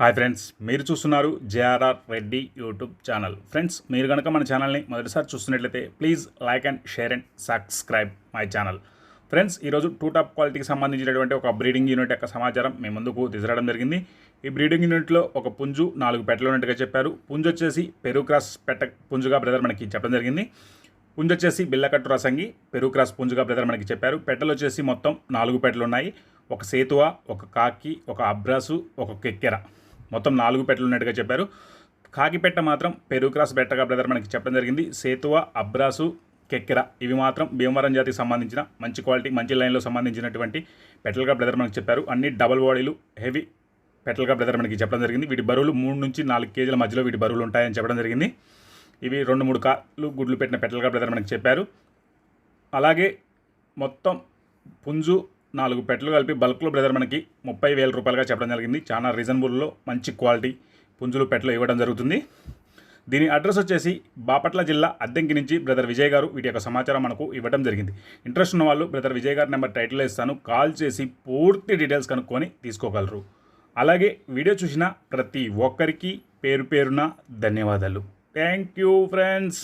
Hi friends మీరు చూస్తున్నారు JRR Reddy YouTube channel. Friends మీరు కనుక మన ఛానల్ని మొదటిసారి చూస్తున్నట్లయితే please like and share and subscribe my channel. Friends ఈరోజు టూ టాప్ క్వాలిటీకి సంబంధించినటువంటి ఒక బ్రీడింగ్ యూనిట్ యొక్క సమాచారం మీ ముందుకు తీసుకురావడం జరిగింది. ఈ బ్రీడింగ్ యూనిట్లో ఒక పుంజు నాలుగు పెట్టలు ఉన్నట్టుగా చెప్పారు. పుంజు వచ్చేసి పెరుగు క్రాస్ పెట్ట పుంజుగా బ్రదర్ మనకి చెప్పడం జరిగింది. పుంజు వచ్చేసి బిల్లకట్టు రసంగి పెరుగు క్రాస్ పుంజుగా బ్రదర్ మనకి చెప్పారు. పెట్టలు వచ్చేసి మొత్తం నాలుగు పెట్టలు ఉన్నాయి. ఒక సేతువ ఒక కాకి ఒక అబ్రాసు ఒక కెక్కెర. మొత్తం నాలుగు పెట్టలు ఉన్నట్టుగా చెప్పారు. కాకిపెట్ట మాత్రం పెరుక్రాస్ పెట్టగా బ్రదర్ మనకి చెప్పడం జరిగింది. సేతువ అబ్రాసు కెక్కెర ఇవి మాత్రం భీమవరం జాతికి సంబంధించిన మంచి క్వాలిటీ మంచి లైన్లో సంబంధించినటువంటి పెట్టలుగా బ్రదర్ మనకి చెప్పారు. అన్ని డబల్ బాడీలు హెవీ పెట్టలుగా బ్రదర్ మనకి చెప్పడం జరిగింది. వీటి బరువులు మూడు నుంచి నాలుగు కేజీల మధ్యలో వీటి బరువులు ఉంటాయని చెప్పడం జరిగింది. ఇవి రెండు మూడు కాళ్ళు గుడ్లు పెట్టిన పెట్టలుగా బ్రదర్ మనకి చెప్పారు. అలాగే మొత్తం పుంజు నాలుగు పెట్టలు కలిపి బల్క్లో బ్రదర్ మనకి ముప్పై వేల రూపాయలుగా చెప్పడం జరిగింది. చాలా రీజనబుల్లో మంచి క్వాలిటీ పుంజులు పెట్టలు ఇవ్వడం జరుగుతుంది. దీని అడ్రస్ వచ్చేసి బాపట్ల జిల్లా అద్దెంకి నుంచి బ్రదర్ విజయ్ గారు వీటి యొక్క సమాచారం మనకు ఇవ్వడం జరిగింది. ఇంట్రెస్ట్ ఉన్న వాళ్ళు బ్రదర్ విజయ్ గారి నెంబర్ టైటిల్ ఇస్తాను. కాల్ చేసి పూర్తి డీటెయిల్స్ కనుక్కొని తీసుకోగలరు. అలాగే వీడియో చూసిన ప్రతి ఒక్కరికి పేరు పేరున ధన్యవాదాలు. Thank you friends